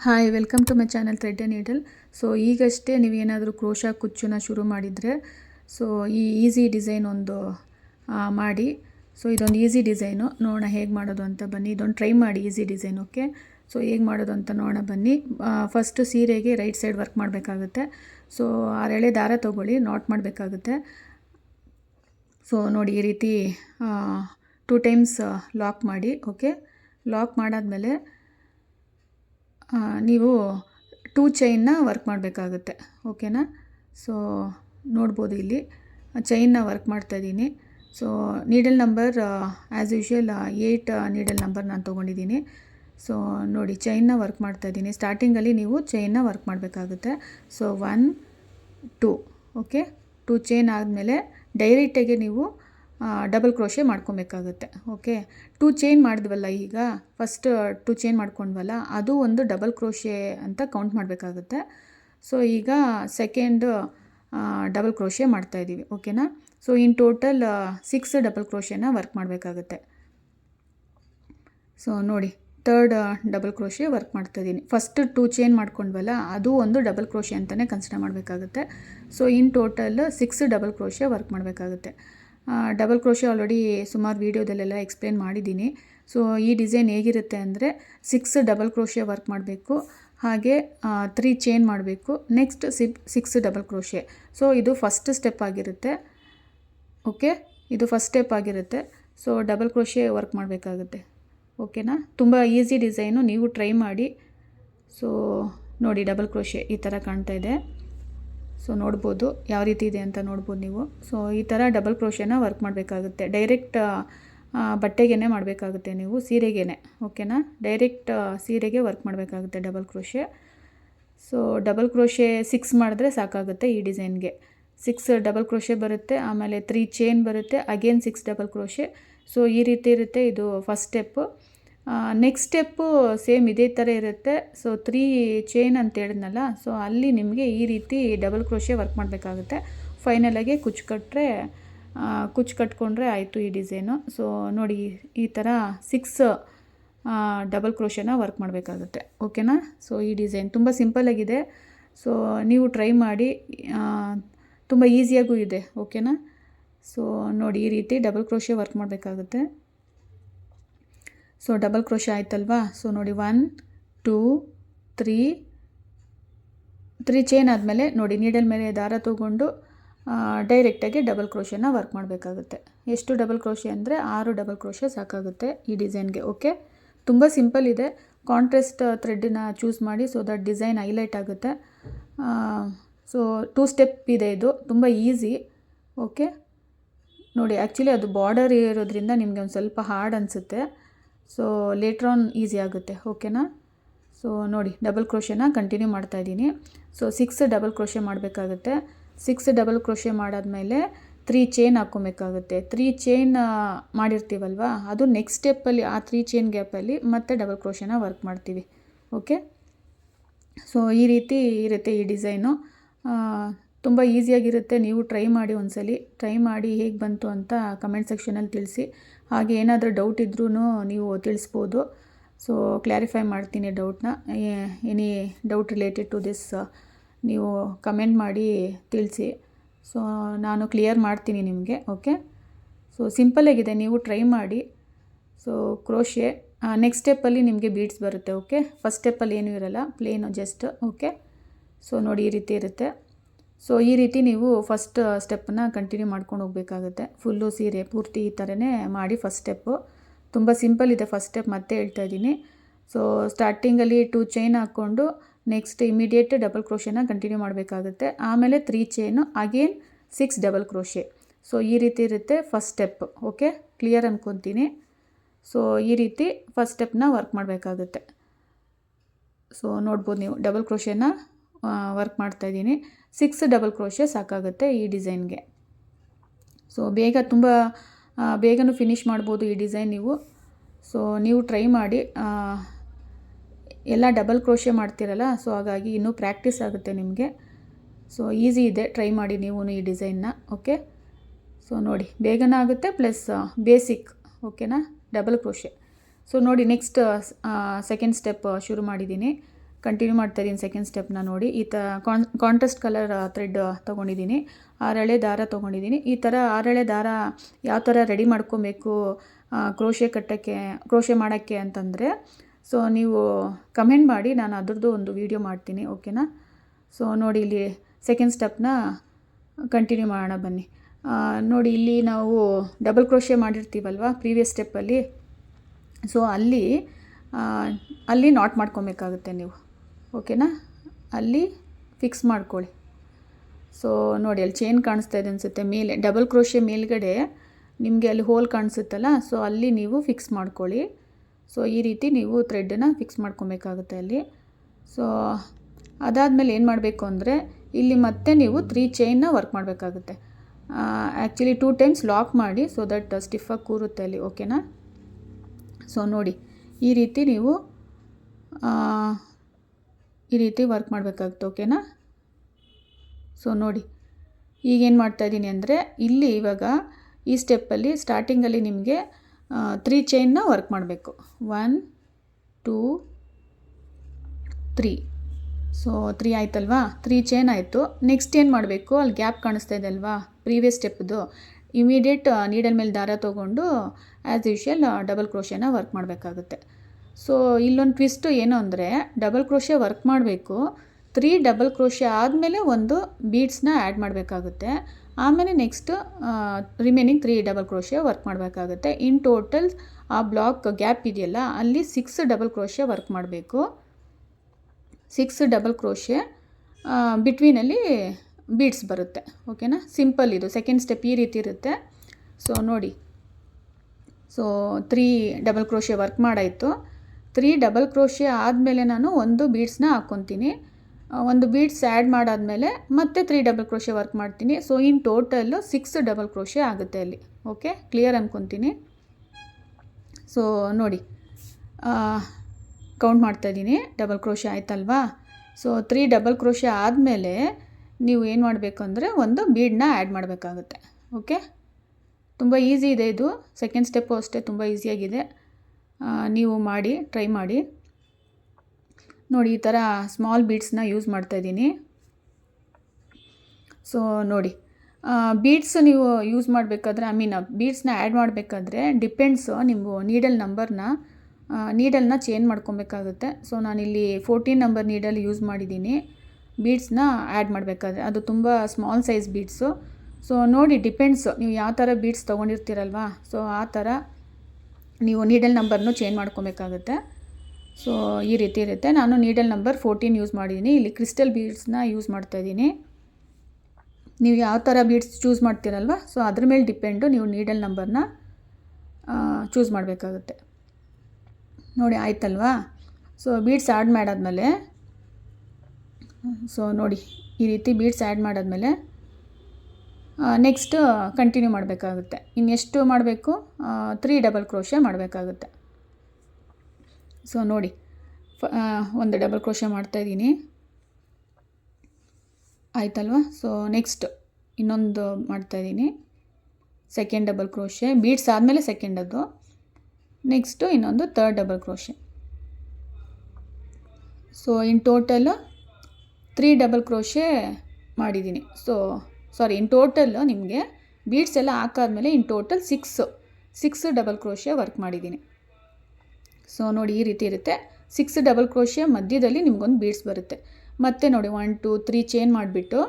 Hi welcome to my channel thread and needle so ಈಗಷ್ಟೇ ನೀವೇನಾದರೂ crochet ಕುಚ್ಚನ್ನ ಶುರು ಮಾಡಿದರೆ ಸೊ ಈ ಈಸಿ ಡಿಸೈನ್ ಒಂದು ಮಾಡಿ. ಸೊ ಇದೊಂದು ಈಸಿ ಡಿಸೈನು ನೋಡೋಣ ಹೇಗೆ ಮಾಡೋದು ಅಂತ ಬನ್ನಿ. ಇದೊಂದು ಟ್ರೈ ಮಾಡಿ ಈಸಿ ಡಿಸೈನ್ ಓಕೆ ಸೊ ಹೇಗೆ ಮಾಡೋದು ಅಂತ ನೋಡೋಣ ಬನ್ನಿ. ಫಸ್ಟು ಸೀರೆಗೆ ರೈಟ್ ಸೈಡ್ ವರ್ಕ್ ಮಾಡಬೇಕಾಗುತ್ತೆ. ಸೊ ಆರೆಳೆ ದಾರ ತೊಗೊಳ್ಳಿ ನಾಟ್ ಮಾಡಬೇಕಾಗುತ್ತೆ. ಸೊ ನೋಡಿ ಈ ರೀತಿ ಟೂ ಟೈಮ್ಸ್ ಲಾಕ್ ಮಾಡಿ ಓಕೆ ಲಾಕ್ ಮಾಡಾದಮೇಲೆ ನೀವು ಟೂ ಚೈನ್ನ ವರ್ಕ್ ಮಾಡಬೇಕಾಗುತ್ತೆ ಓಕೆನಾ ಸೊ ನೋಡ್ಬೋದು ಇಲ್ಲಿ. ಚೈನ್ನ ವರ್ಕ್ ಮಾಡ್ತಾಯಿದ್ದೀನಿ so needle number as usual eight needle number ನಾನು ತೊಗೊಂಡಿದ್ದೀನಿ. ಸೊ ನೋಡಿ ಚೈನ್ನ ವರ್ಕ್ ಮಾಡ್ತಾಯಿದ್ದೀನಿ ಸ್ಟಾರ್ಟಿಂಗಲ್ಲಿ ನೀವು ಚೈನ್ನ ವರ್ಕ್ ಮಾಡಬೇಕಾಗುತ್ತೆ. So one two okay two chain ಆದಮೇಲೆ ಡೈರೆಕ್ಟಾಗಿ ನೀವು ಡಬಲ್ ಕ್ರೋಶೆ ಮಾಡ್ಕೊಬೇಕಾಗತ್ತೆ. ಓಕೆ ಟೂ ಚೈನ್ ಮಾಡಿದ್ವಲ್ಲ ಈಗ? ಫಸ್ಟ್ ಟೂ ಚೈನ್ ಮಾಡ್ಕೊಂಡ್ವಲ್ಲ? ಅದು ಒಂದು ಡಬಲ್ ಕ್ರೋಶೆ ಅಂತ ಕೌಂಟ್ ಮಾಡಬೇಕಾಗುತ್ತೆ. ಸೊ ಈಗ ಸೆಕೆಂಡ್ ಡಬಲ್ ಕ್ರೋಶೆ ಮಾಡ್ತಾಯಿದ್ದೀವಿ ಓಕೆನಾ so in total six double ಕ್ರೋಶೆನ work ಮಾಡಬೇಕಾಗುತ್ತೆ. ಸೊ ನೋಡಿ ತರ್ಡ್ ಡಬಲ್ ಕ್ರೋಶೆ ವರ್ಕ್ ಮಾಡ್ತಾ ಇದ್ದೀನಿ ಫಸ್ಟ್ ಟೂ ಚೈನ್ ಮಾಡ್ಕೊಂಡ್ವಲ್ಲ, ಅದು ಒಂದು ಡಬಲ್ ಕ್ರೋಶೆ ಅಂತಲೇ ಕನ್ಸಿಡರ್ ಮಾಡಬೇಕಾಗುತ್ತೆ. So in total six double crochet work ಮಾಡಬೇಕಾಗುತ್ತೆ. ಡಬಲ್ ಕ್ರೋಶೆ ಆಲ್ರೆಡಿ ಸುಮಾರು ವೀಡಿಯೋದಲ್ಲೆಲ್ಲ ಎಕ್ಸ್ಪ್ಲೇನ್ ಮಾಡಿದ್ದೀನಿ. ಸೊ ಈ ಡಿಸೈನ್ ಹೇಗಿರುತ್ತೆ ಅಂದರೆ ಸಿಕ್ಸ್ ಡಬಲ್ ಕ್ರೋಶೆ ವರ್ಕ್ ಮಾಡಬೇಕು. ಹಾಗೆ ತ್ರೀ ಚೈನ್ ಮಾಡಬೇಕು. ನೆಕ್ಸ್ಟ್ ಸಿಬ್ ಸಿಕ್ಸ್ ಡಬಲ್ ಕ್ರೋಶೆ ಸೊ ಇದು ಫಸ್ಟ್ ಸ್ಟೆಪ್ ಆಗಿರುತ್ತೆ. ಓಕೆ ಇದು ಫಸ್ಟ್ ಸ್ಟೆಪ್ ಆಗಿರುತ್ತೆ. ಸೊ ಡಬಲ್ ಕ್ರೋಶೆ ವರ್ಕ್ ಮಾಡಬೇಕಾಗುತ್ತೆ. ಓಕೆನಾ ತುಂಬ ಈಸಿ ಡಿಸೈನು ನೀವು ಟ್ರೈ ಮಾಡಿ. ಸೊ ನೋಡಿ ಡಬಲ್ ಕ್ರೋಶೆ ಈ ಥರ ಕಾಣ್ತಾ ಇದೆ. ಸೊ ನೋಡ್ಬೋದು ಯಾವ ರೀತಿ ಇದೆ ಅಂತ ನೋಡ್ಬೋದು ನೀವು. ಸೊ ಈ ಥರ ಡಬಲ್ ಕ್ರೋಷನ ವರ್ಕ್ ಮಾಡಬೇಕಾಗುತ್ತೆ. ಡೈರೆಕ್ಟ್ ಬಟ್ಟೆಗೇ ಮಾಡಬೇಕಾಗುತ್ತೆ ನೀವು ಸೀರೆಗೇ ಓಕೆನಾ ಡೈರೆಕ್ಟ್ ಸೀರೆಗೆ ವರ್ಕ್ ಮಾಡಬೇಕಾಗುತ್ತೆ double crochet so double crochet six ಮಾಡಿದ್ರೆ ಸಾಕಾಗುತ್ತೆ ಈ ಡಿಸೈನ್ಗೆ. ಸಿಕ್ಸ್ ಡಬಲ್ ಕ್ರೋಷೆ ಬರುತ್ತೆ, ಆಮೇಲೆ ತ್ರೀ ಚೈನ್ ಬರುತ್ತೆ again six double crochet so ಈ ರೀತಿ ಇರುತ್ತೆ ಇದು first step next step same ಇದೇ ಥರ ಇರುತ್ತೆ. ಸೊ ತ್ರೀ ಚೈನ್ ಅಂತ ಹೇಳಿದ್ನಲ್ಲ ಸೊ ಅಲ್ಲಿ ನಿಮಗೆ ಈ ರೀತಿ ಡಬಲ್ ಕ್ರೋಶೆ ವರ್ಕ್ ಮಾಡಬೇಕಾಗುತ್ತೆ. ಫೈನಲಾಗಿ ಕುಚ್ಚು ಕಟ್ಟರೆ ಕುಚ್ಚು ಕಟ್ಕೊಂಡ್ರೆ ಆಯಿತು ಈ ಡಿಸೈನು ಸೊ ನೋಡಿ, ಈ ಥರ ಸಿಕ್ಸ್ ಡಬಲ್ ಕ್ರೋಶನ ವರ್ಕ್ ಮಾಡಬೇಕಾಗುತ್ತೆ. ಓಕೆನಾ ಸೊ ಈ ಡಿಸೈನ್ ತುಂಬ ಸಿಂಪಲ್ಲಾಗಿದೆ ಸೊ ನೀವು ಟ್ರೈ ಮಾಡಿ ತುಂಬ ಈಸಿಯಾಗೂ ಇದೆ. ಓಕೆನಾ ಸೊ ನೋಡಿ, ಈ ರೀತಿ ಡಬಲ್ ಕ್ರೋಶೆ ವರ್ಕ್ ಮಾಡಬೇಕಾಗುತ್ತೆ. ಸೊ ಡಬಲ್ ಕ್ರೋಶೆ ಆಯ್ತಲ್ವಾ? ಸೊ ನೋಡಿ one two three three chain ಆದಮೇಲೆ ನೋಡಿ ನೀಡಲ್ ಮೇಲೆ ದಾರ ತೊಗೊಂಡು ಡೈರೆಕ್ಟಾಗಿ ಡಬಲ್ ಕ್ರೋಶನ ವರ್ಕ್ ಮಾಡಬೇಕಾಗುತ್ತೆ. ಎಷ್ಟು ಡಬಲ್ ಕ್ರೋಶೆ ಅಂದರೆ ಆರು ಡಬಲ್ ಕ್ರೋಶೆ ಸಾಕಾಗುತ್ತೆ ಈ ಡಿಸೈನ್ಗೆ ಓಕೆ ತುಂಬ ಸಿಂಪಲ್ ಇದೆ. ಕಾಂಟ್ರಾಸ್ಟ್ ಥ್ರೆಡ್ಡನ್ನ ಚೂಸ್ ಮಾಡಿ ಸೊ ದಟ್ ಡಿಸೈನ್ ಹೈಲೈಟ್ ಆಗುತ್ತೆ. ಸೊ ಟೂ ಸ್ಟೆಪ್ ಇದೆ ಇದು, ತುಂಬ ಈಸಿ ಓಕೆ ನೋಡಿ ಆ್ಯಕ್ಚುಲಿ ಅದು ಬಾರ್ಡರ್ ಇರೋದ್ರಿಂದ ನಿಮಗೆ ಒಂದು ಸ್ವಲ್ಪ ಹಾರ್ಡ್ ಅನಿಸುತ್ತೆ. ಸೊ ಲೇಟ್ರ್ ಆನ್ ಈಸಿ ಆಗುತ್ತೆ ಓಕೆನಾ ಸೊ ನೋಡಿ ಡಬಲ್ ಕ್ರೋಶೆನ ಕಂಟಿನ್ಯೂ ಮಾಡ್ತಾ ಇದ್ದೀನಿ. ಸೊ ಸಿಕ್ಸ್ ಡಬಲ್ ಕ್ರೋಶೆ ಮಾಡಬೇಕಾಗುತ್ತೆ. ಸಿಕ್ಸ್ ಡಬಲ್ ಕ್ರೋಶೆ ಮಾಡಾದಮೇಲೆ ತ್ರೀ ಚೈನ್ ಹಾಕ್ಕೊಬೇಕಾಗುತ್ತೆ ತ್ರೀ ಚೈನ್ ಮಾಡಿರ್ತೀವಲ್ವ? ಅದು ನೆಕ್ಸ್ಟ್ ಸ್ಟೆಪ್ಪಲ್ಲಿ ಆ ತ್ರೀ ಚೈನ್ ಗ್ಯಾಪಲ್ಲಿ ಮತ್ತೆ ಡಬಲ್ ಕ್ರೋಶೆನ ವರ್ಕ್ ಮಾಡ್ತೀವಿ ಓಕೆ ಸೊ ಈ ರೀತಿ ಇರುತ್ತೆ ಈ ಡಿಸೈನು ತುಂಬ ಈಸಿಯಾಗಿರುತ್ತೆ ನೀವು ಟ್ರೈ ಮಾಡಿ ಒಂದ್ಸಲಿ. ಟ್ರೈ ಮಾಡಿ ಹೇಗೆ ಬಂತು ಅಂತ ಕಮೆಂಟ್ ಸೆಕ್ಷನಲ್ಲಿ ತಿಳಿಸಿ. ಹಾಗೆ ಏನಾದರೂ ಡೌಟ್ ಇದ್ರೂ ನೀವು ತಿಳಿಸ್ಬೋದು. ಸೊ ಕ್ಲಾರಿಫೈ ಮಾಡ್ತೀನಿ ಡೌಟ್ನ any doubt related to this ನೀವು ಕಮೆಂಟ್ ಮಾಡಿ ತಿಳಿಸಿ. ಸೊ ನಾನು ಕ್ಲಿಯರ್ ಮಾಡ್ತೀನಿ ನಿಮಗೆ ಓಕೆ ಸೊ ಸಿಂಪಲ್ಲಾಗಿದೆ ನೀವು ಟ್ರೈ ಮಾಡಿ. ಸೊ ಕ್ರೋಶೆ ನೆಕ್ಸ್ಟ್ ಸ್ಟೆಪ್ಪಲ್ಲಿ ನಿಮಗೆ ಬೀಡ್ಸ್ ಬರುತ್ತೆ ಓಕೆ ಫಸ್ಟ್ ಸ್ಟೆಪ್ಪಲ್ಲಿ ಏನೂ ಇರಲ್ಲ. ಪ್ಲೇನು ಜಸ್ಟ್ ಓಕೆ ಸೊ ನೋಡಿ ಈ ರೀತಿ ಇರುತ್ತೆ. ಸೊ ಈ ರೀತಿ ನೀವು ಫಸ್ಟ್ ಸ್ಟೆಪ್ಪನ್ನ ಕಂಟಿನ್ಯೂ ಮಾಡ್ಕೊಂಡು ಹೋಗಬೇಕಾಗುತ್ತೆ. ಫುಲ್ಲು ಸೀರೆ, ಪೂರ್ತಿ ಈ ಥರನೇ ಮಾಡಿ ಫಸ್ಟ್ ಸ್ಟೆಪ್ಪು ತುಂಬ ಸಿಂಪಲ್ ಇದೆ ಫಸ್ಟ್ ಸ್ಟೆಪ್ ಮತ್ತೆ ಹೇಳ್ತಾ ಇದ್ದೀನಿ. ಸೊ ಸ್ಟಾರ್ಟಿಂಗಲ್ಲಿ ಟೂ ಚೈನ್ ಹಾಕ್ಕೊಂಡು ನೆಕ್ಸ್ಟ್ ಇಮಿಡಿಯೇಟ್ ಡಬಲ್ ಕ್ರೋಶೆನ ಕಂಟಿನ್ಯೂ ಮಾಡಬೇಕಾಗುತ್ತೆ. ಆಮೇಲೆ three chain again six double crochet so ಈ ರೀತಿ ಇರುತ್ತೆ ಫಸ್ಟ್ ಸ್ಟೆಪ್ ಓಕೆ ಕ್ಲಿಯರ್ ಅಂದ್ಕೊತೀನಿ ಸೊ ಈ ರೀತಿ ಫಸ್ಟ್ ಸ್ಟೆಪ್ನ ವರ್ಕ್ ಮಾಡಬೇಕಾಗುತ್ತೆ. ಸೊ ನೋಡ್ಬೋದು ನೀವು ಡಬಲ್ ಕ್ರೋಶೆನ ವರ್ಕ್ ಮಾಡ್ತಾ ಇದ್ದೀನಿ. ಸಿಕ್ಸ್ ಡಬಲ್ ಕ್ರೋಶೆ ಸಾಕಾಗುತ್ತೆ ಈ ಡಿಸೈನ್ಗೆ ಸೊ ಬೇಗ ತುಂಬ ಬೇಗನೂ ಫಿನಿಷ್ ಮಾಡ್ಬೋದು ಈ ಡಿಸೈನ್ ನೀವು. ಸೊ ನೀವು ಟ್ರೈ ಮಾಡಿ ಎಲ್ಲ ಡಬಲ್ ಕ್ರೋಶೆ ಮಾಡ್ತೀರಲ್ಲ ಸೊ ಹಾಗಾಗಿ ಇನ್ನೂ ಪ್ರಾಕ್ಟೀಸ್ ಆಗುತ್ತೆ ನಿಮಗೆ. ಸೊ ಈಸಿ ಇದೆ ಟ್ರೈ ಮಾಡಿ ನೀವು ಈ ಡಿಸೈನ್ನ ಓಕೆ ಸೊ ನೋಡಿ, ಬೇಗನ ಆಗುತ್ತೆ ಪ್ಲಸ್ ಬೇಸಿಕ್ ಓಕೆನಾ ಡಬಲ್ ಕ್ರೋಶೆ ಸೊ ನೋಡಿ ನೆಕ್ಸ್ಟ್ ಸೆಕೆಂಡ್ ಸ್ಟೆಪ್ ಶುರು ಮಾಡಿದ್ದೀನಿ. ಕಂಟಿನ್ಯೂ ಮಾಡ್ತಾ ಇದ್ದೀನಿ ಸೆಕೆಂಡ್ ಸ್ಟೆಪ್ನ ನೋಡಿ. ಈ ಥರ ಕಾನ್ ಕಾಂಟ್ರಾಸ್ಟ್ ಕಲರ್ ಥ್ರೆಡ್ ತೊಗೊಂಡಿದ್ದೀನಿ ಆರಳೆ ದಾರ ತೊಗೊಂಡಿದ್ದೀನಿ ಈ ಥರ ಆರಳೆ ದಾರ ಯಾವ ಥರ ರೆಡಿ ಮಾಡ್ಕೊಬೇಕು ಕ್ರೋಶೆ ಕಟ್ಟೋಕ್ಕೆ ಕ್ರೋಶೆ ಮಾಡೋಕ್ಕೆ ಅಂತಂದರೆ ಸೊ ನೀವು ಕಮೆಂಟ್ ಮಾಡಿ, ನಾನು ಅದ್ರದ್ದು ಒಂದು ವೀಡಿಯೋ ಮಾಡ್ತೀನಿ ಓಕೆನಾ ಸೊ ನೋಡಿ ಇಲ್ಲಿ ಸೆಕೆಂಡ್ ಸ್ಟೆಪ್ನ ಕಂಟಿನ್ಯೂ ಮಾಡೋಣ ಬನ್ನಿ. ನೋಡಿ ಇಲ್ಲಿ ನಾವು ಡಬಲ್ ಕ್ರೋಶೆ ಮಾಡಿರ್ತೀವಲ್ವ ಪ್ರೀವಿಯಸ್ ಸ್ಟೆಪ್ಪಲ್ಲಿ ಸೊ ಅಲ್ಲಿ ಅಲ್ಲಿ ನಾಟ್ ಮಾಡ್ಕೊಬೇಕಾಗುತ್ತೆ ನೀವು. ಓಕೆನಾ? ಅಲ್ಲಿ ಫಿಕ್ಸ್ ಮಾಡ್ಕೊಳ್ಳಿ. ಸೊ ನೋಡಿ, ಅಲ್ಲಿ ಚೈನ್ ಕಾಣಿಸ್ತಾ ಇದೆ ಅನಿಸುತ್ತೆ. ಮೇಲೆ ಡಬಲ್ ಕ್ರೋಶೆ ಮೇಲ್ಗಡೆ ನಿಮಗೆ ಅಲ್ಲಿ ಹೋಲ್ ಕಾಣಿಸುತ್ತಲ್ಲ ಸೊ ಅಲ್ಲಿ ನೀವು ಫಿಕ್ಸ್ ಮಾಡ್ಕೊಳ್ಳಿ. ಸೊ ಈ ರೀತಿ ನೀವು ಥ್ರೆಡ್ಡನ್ನು ಫಿಕ್ಸ್ ಮಾಡ್ಕೊಬೇಕಾಗುತ್ತೆ ಅಲ್ಲಿ. ಸೊ ಅದಾದಮೇಲೆ ಏನು ಮಾಡಬೇಕು ಅಂದರೆ, ಇಲ್ಲಿ ಮತ್ತೆ ನೀವು ತ್ರೀ ಚೈನ್ನ ವರ್ಕ್ ಮಾಡಬೇಕಾಗುತ್ತೆ. ಆ್ಯಕ್ಚುಲಿ ಟೂ ಟೈಮ್ಸ್ ಲಾಕ್ ಮಾಡಿ ಸೊ ದಟ್ ಸ್ಟಿಫಾಗಿ ಕೂರುತ್ತೆ ಅಲ್ಲಿ, ಓಕೆನಾ? ಸೊ ನೋಡಿ, ಈ ರೀತಿ ನೀವು ಈ ರೀತಿ ವರ್ಕ್ ಮಾಡಬೇಕಾಗುತ್ತೆ ಓಕೆನಾ ಸೊ ನೋಡಿ ಈಗೇನು ಮಾಡ್ತಾಯಿದ್ದೀನಿ ಅಂದರೆ, ಇಲ್ಲಿ ಇವಾಗ ಈ ಸ್ಟೆಪ್ಪಲ್ಲಿ ಸ್ಟಾರ್ಟಿಂಗಲ್ಲಿ ನಿಮಗೆ ತ್ರೀ ಚೈನ್ನ ವರ್ಕ್ ಮಾಡಬೇಕು. One two three so three ಆಯ್ತಲ್ವಾ? ತ್ರೀ ಚೈನ್ ಆಯಿತು. ನೆಕ್ಸ್ಟ್ ಏನು ಮಾಡಬೇಕು? ಅಲ್ಲಿ ಗ್ಯಾಪ್ ಕಾಣಿಸ್ತಾ ಇದೆ ಅಲ್ವಾ? ಪ್ರೀವಿಯಸ್ ಸ್ಟೆಪ್ದು ಇಮಿಡಿಯೇಟ್ ನೀಡಲ್ ಮೇಲೆ ದಾರ ತೊಗೊಂಡು ಆ್ಯಸ್ ಯೂಶ್ವಲ್ ಡಬಲ್ ಕ್ರೋಷನ ವರ್ಕ್ ಮಾಡಬೇಕಾಗುತ್ತೆ. ಸೊ ಇಲ್ಲೊಂದು ಟ್ವಿಸ್ಟು ಏನು ಅಂದರೆ ಡಬಲ್ ಕ್ರೋಶೆ ವರ್ಕ್ ಮಾಡಬೇಕು. ತ್ರೀ ಡಬಲ್ ಕ್ರೋಶೆ ಆದಮೇಲೆ ಒಂದು ಬೀಡ್ಸ್ನ ಆ್ಯಡ್ ಮಾಡಬೇಕಾಗುತ್ತೆ. ಆಮೇಲೆ next remaining three double crochet work ಮಾಡಬೇಕಾಗುತ್ತೆ. ಇನ್ ಟೋಟಲ್ ಆ ಬ್ಲಾಕ್ ಗ್ಯಾಪ್ ಇದೆಯಲ್ಲ, ಅಲ್ಲಿ ಸಿಕ್ಸ್ ಡಬಲ್ ಕ್ರೋಶೆ ವರ್ಕ್ ಮಾಡಬೇಕು. ಸಿಕ್ಸ್ ಡಬಲ್ ಕ್ರೋಶೆ ಬಿಟ್ವೀನಲ್ಲಿ ಬೀಡ್ಸ್ ಬರುತ್ತೆ. ಓಕೆನಾ ಸಿಂಪಲ್ ಇದು. ಸೆಕೆಂಡ್ ಸ್ಟೆಪ್ ಈ ರೀತಿ ಇರುತ್ತೆ. ಸೊ ನೋಡಿ. So three double crochet work ಮಾಡಾಯಿತು. Three double crochet ಆದಮೇಲೆ ನಾನು ಒಂದು ಬೀಡ್ಸ್ನ ಹಾಕ್ಕೊತೀನಿ ಒಂದು ಬೀಡ್ಸ್ ಆ್ಯಡ್ ಮಾಡಾದಮೇಲೆ ಮತ್ತೆ ತ್ರೀ ಡಬಲ್ ಕ್ರೋಶೆ ವರ್ಕ್ ಮಾಡ್ತೀನಿ. So in total six double crochet ಆಗುತ್ತೆ ಅಲ್ಲಿ. ಓಕೆ ಕ್ಲಿಯರ್ ಅಂದ್ಕೊತೀನಿ ಸೊ ನೋಡಿ. ಕೌಂಟ್ ಮಾಡ್ತಾಯಿದ್ದೀನಿ ಡಬಲ್ ಕ್ರೋಶೆ ಆಯ್ತಲ್ವಾ? ಸೊ ತ್ರೀ ಡಬಲ್ ಕ್ರೋಶೆ ಆದಮೇಲೆ ನೀವು ಏನು ಮಾಡಬೇಕು ಅಂದರೆ ಒಂದು ಬೀಡನ್ನ ಆ್ಯಡ್ ಮಾಡಬೇಕಾಗುತ್ತೆ. ಓಕೆ ತುಂಬ ಈಸಿ ಇದೆ ಇದು. ಸೆಕೆಂಡ್ ಸ್ಟೆಪ್ಪು ಅಷ್ಟೇ ತುಂಬ ಈಸಿಯಾಗಿದೆ ನೀವು ಮಾಡಿ ಟ್ರೈ ಮಾಡಿ. ನೋಡಿ, ಈ ಥರ ಸ್ಮಾಲ್ ಬೀಡ್ಸ್ನ ಯೂಸ್ ಮಾಡ್ತಾಯಿದ್ದೀನಿ ಸೊ ನೋಡಿ ಬೀಡ್ಸ್ ನೀವು ಯೂಸ್ ಮಾಡಬೇಕಾದ್ರೆ ಐ ಮೀನ್ ಬೀಡ್ಸ್ನ ಆ್ಯಡ್ ಮಾಡಬೇಕಾದ್ರೆ ಡಿಪೆಂಡ್ಸು ನಿಮ್ಮ ನೀಡಲ್ ನಂಬರ್ನ ನೀಡಲ್ನ ಚೇಂಜ್ ಮಾಡ್ಕೊಬೇಕಾಗುತ್ತೆ. ಸೊ ನಾನಿಲ್ಲಿ ಫೋರ್ಟೀನ್ ನಂಬರ್ ನೀಡಲ್ ಯೂಸ್ ಮಾಡಿದ್ದೀನಿ. ಬೀಡ್ಸ್ನ ಆ್ಯಡ್ ಮಾಡಬೇಕಾದ್ರೆ, ಅದು ತುಂಬ ಸ್ಮಾಲ್ ಸೈಜ್ ಬೀಡ್ಸು ಸೊ ನೋಡಿ ಡಿಪೆಂಡ್ಸು ನೀವು ಯಾವ ಥರ ಬೀಡ್ಸ್ ತೊಗೊಂಡಿರ್ತೀರಲ್ವಾ? ಸೊ ಆ ಥರ ನೀವು ನೀಡಲ್ ನಂಬರ್ನು ಚೇಂಜ್ ಮಾಡ್ಕೊಬೇಕಾಗುತ್ತೆ. ಸೊ ಈ ರೀತಿ ಇರುತ್ತೆ. ನಾನು ನೀಡಲ್ ನಂಬರ್ ಫೋರ್ಟೀನ್ ಯೂಸ್ ಮಾಡಿದ್ದೀನಿ ಇಲ್ಲಿ ಕ್ರಿಸ್ಟಲ್ ಬೀಡ್ಸ್ನ ಯೂಸ್ ಮಾಡ್ತಾಯಿದ್ದೀನಿ ನೀವು ಯಾವ ಥರ ಬೀಡ್ಸ್ ಚೂಸ್ ಮಾಡ್ತೀರಲ್ವ? ಸೊ ಅದ್ರ ಮೇಲೆ ಡಿಪೆಂಡು ನೀವು ನೀಡಲ್ ನಂಬರ್ನ ಚೂಸ್ ಮಾಡಬೇಕಾಗುತ್ತೆ. ನೋಡಿ, ಆಯ್ತಲ್ವಾ? ಸೊ ಬೀಡ್ಸ್ ಆ್ಯಡ್ ಮಾಡಾದ್ಮೇಲೆ ಸೊ ನೋಡಿ, ಈ ರೀತಿ ಬೀಡ್ಸ್ ಆ್ಯಡ್ ಮಾಡಾದ್ಮೇಲೆ ನೆಕ್ಸ್ಟ್ ಕಂಟಿನ್ಯೂ ಮಾಡಬೇಕಾಗುತ್ತೆ. ಇನ್ನೆಷ್ಟು ಮಾಡಬೇಕು? ತ್ರೀ ಡಬಲ್ ಕ್ರೋಶೆ ಮಾಡಬೇಕಾಗುತ್ತೆ. ಸೊ ನೋಡಿ. ಒಂದು ಡಬಲ್ ಕ್ರೋಶೆ ಮಾಡ್ತಾಯಿದ್ದೀನಿ ಆಯ್ತಲ್ವಾ? ಸೊ ನೆಕ್ಸ್ಟ್ ಇನ್ನೊಂದು ಮಾಡ್ತಾಯಿದ್ದೀನಿ ಸೆಕೆಂಡ್ ಡಬಲ್ ಕ್ರೋಶೆ ಬೀಡ್ಸ್ ಆದಮೇಲೆ ಸೆಕೆಂಡ್ ಅದು. ನೆಕ್ಸ್ಟು ಇನ್ನೊಂದು third double crochet so in total three double crochet ಮಾಡಿದ್ದೀನಿ. ಸೊ ಸಾರಿ ಇನ್ ಟೋಟಲ್ ನಿಮಗೆ ಬೀಡ್ಸ್ ಎಲ್ಲ ಹಾಕಾದ್ಮೇಲೆ in total six six double crochet work ಮಾಡಿದ್ದೀನಿ. ಸೊ ನೋಡಿ ಈ ರೀತಿ ಇರುತ್ತೆ. ಸಿಕ್ಸ್ ಡಬಲ್ ಕ್ರೋಶೆ ಮಧ್ಯದಲ್ಲಿ ನಿಮ್ಗೊಂದು ಬೀಡ್ಸ್ ಬರುತ್ತೆ. ಮತ್ತೆ ನೋಡಿ ಒನ್ ಟು ತ್ರೀ ಚೇನ್ ಮಾಡಿಬಿಟ್ಟು,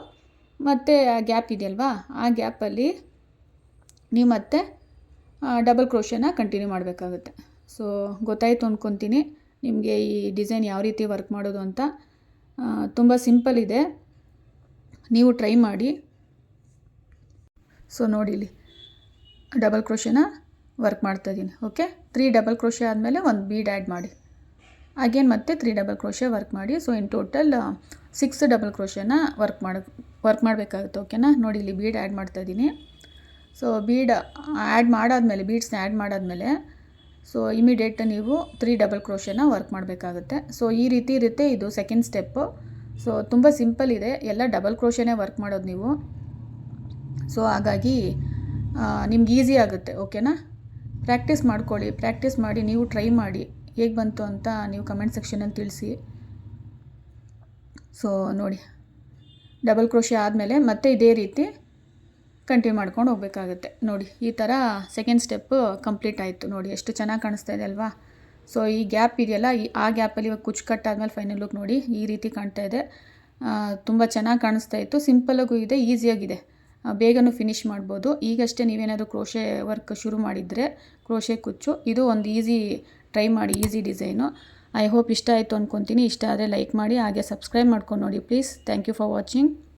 ಮತ್ತೆ ಆ ಗ್ಯಾಪ್ ಇದೆಯಲ್ವಾ? ಆ ಗ್ಯಾಪಲ್ಲಿ ನೀವು ಮತ್ತೆ ಡಬಲ್ ಕ್ರೋಶನ ಕಂಟಿನ್ಯೂ ಮಾಡಬೇಕಾಗುತ್ತೆ. ಸೊ ಗೊತ್ತಾಯಿತು ಅಂದ್ಕೊತೀನಿ ನಿಮಗೆ ಈ ಡಿಸೈನ್ ಯಾವ ರೀತಿ ವರ್ಕ್ ಮಾಡೋದು ಅಂತ. ತುಂಬ ಸಿಂಪಲ್ ಇದೆ. ನೀವು ಟ್ರೈ ಮಾಡಿ. ಸೊ ನೋಡಿ ಇಲ್ಲಿ. ಡಬಲ್ ಕ್ರೋಶನ ವರ್ಕ್ ಮಾಡ್ತಾ ಇದ್ದೀನಿ ಓಕೆ ತ್ರೀ ಡಬಲ್ ಕ್ರೋಶೆ ಆದಮೇಲೆ ಒಂದು ಬೀಡ್ ಆ್ಯಡ್ ಮಾಡಿ. ಅಗೇನ್ ಮತ್ತೆ ತ್ರೀ ಡಬಲ್ ಕ್ರೋಶೆ ವರ್ಕ್ ಮಾಡಿ. So in total six double ಕ್ರೋಶೆನ work ಮಾಡಿ ವರ್ಕ್ ಮಾಡಬೇಕಾಗುತ್ತೆ ಓಕೆನಾ ನೋಡಿ ಇಲ್ಲಿ ಬೀಡ್ ಆ್ಯಡ್ ಮಾಡ್ತಾ ಇದ್ದೀನಿ. ಸೊ ಬೀಡ್ ಆ್ಯಡ್ ಮಾಡಾದಮೇಲೆ ಬೀಡ್ಸ್ನ ಆ್ಯಡ್ ಮಾಡಾದಮೇಲೆ ಸೊ ಇಮಿಡಿಯೇಟ್ ನೀವು ತ್ರೀ ಡಬಲ್ ಕ್ರೋಶೆನ ವರ್ಕ್ ಮಾಡಬೇಕಾಗುತ್ತೆ. ಸೊ ಈ ರೀತಿ ಇರುತ್ತೆ, ಇದು ಸೆಕೆಂಡ್ ಸ್ಟೆಪ್ಪು ಸೊ ತುಂಬ ಸಿಂಪಲ್ ಇದೆ. ಎಲ್ಲ ಡಬಲ್ ಕ್ರೋಶೆನೇ ವರ್ಕ್ ಮಾಡೋದು ನೀವು. ಸೊ ಹಾಗಾಗಿ ನಿಮ್ಗೆ ಈಸಿ ಆಗುತ್ತೆ ಓಕೆನಾ ಪ್ರಾಕ್ಟೀಸ್ ಮಾಡ್ಕೊಳ್ಳಿ ಪ್ರಾಕ್ಟೀಸ್ ಮಾಡಿ, ನೀವು ಟ್ರೈ ಮಾಡಿ, ಹೇಗೆ ಬಂತು ಅಂತ ನೀವು ಕಮೆಂಟ್ ಸೆಕ್ಷನಲ್ಲಿ ತಿಳಿಸಿ. ಸೊ ನೋಡಿ ಡಬಲ್ ಕ್ರೋಶಿ ಆದಮೇಲೆ ಮತ್ತೆ ಇದೇ ರೀತಿ ಕಂಟಿನ್ಯೂ ಮಾಡ್ಕೊಂಡು ಹೋಗಬೇಕಾಗುತ್ತೆ. ನೋಡಿ, ಈ ಥರ ಸೆಕೆಂಡ್ ಸ್ಟೆಪ್ಪು ಕಂಪ್ಲೀಟ್ ಆಯಿತು. ನೋಡಿ, ಎಷ್ಟು ಚೆನ್ನಾಗಿ ಕಾಣಿಸ್ತಾ ಇದೆ ಅಲ್ವಾ? ಸೊ ಈ ಗ್ಯಾಪ್ ಇದೆಯಲ್ಲ, ಈ, ಆ ಗ್ಯಾಪಲ್ಲಿ ಇವಾಗ ಕುಚ್ಚು ಕಟ್ಟಾದ್ಮೇಲೆ ಫೈನಲ್ ಲುಕ್ ನೋಡಿ, ಈ ರೀತಿ ಕಾಣ್ತಾ ಇದೆ. ತುಂಬ ಚೆನ್ನಾಗಿ ಕಾಣಿಸ್ತಾ ಇತ್ತು. ಸಿಂಪಲಾಗೂ ಇದೆ ಈಸಿಯಾಗಿದೆ ಬೇಗನೂ ಫಿನಿಷ್ ಮಾಡ್ಬೋದು. ಈಗಷ್ಟೇ ನೀವೇನಾದರೂ ಕ್ರೋಶೆ ವರ್ಕ್ ಶುರು ಮಾಡಿದರೆ ಕ್ರೋಶೆ ಕುಚ್ಚು. ಇದು ಒಂದು ಈಸಿ ಟ್ರೈ ಮಾಡಿ ಈಸಿ ಡಿಸೈನು ಐ ಹೋಪ್ ಇಷ್ಟ ಆಯಿತು ಅಂದ್ಕೊತೀನಿ ಇಷ್ಟ ಆದರೆ ಲೈಕ್ ಮಾಡಿ, ಹಾಗೆ ಸಬ್ಸ್ಕ್ರೈಬ್ ಮಾಡ್ಕೊಂಡು ನೋಡಿ please thank you for watching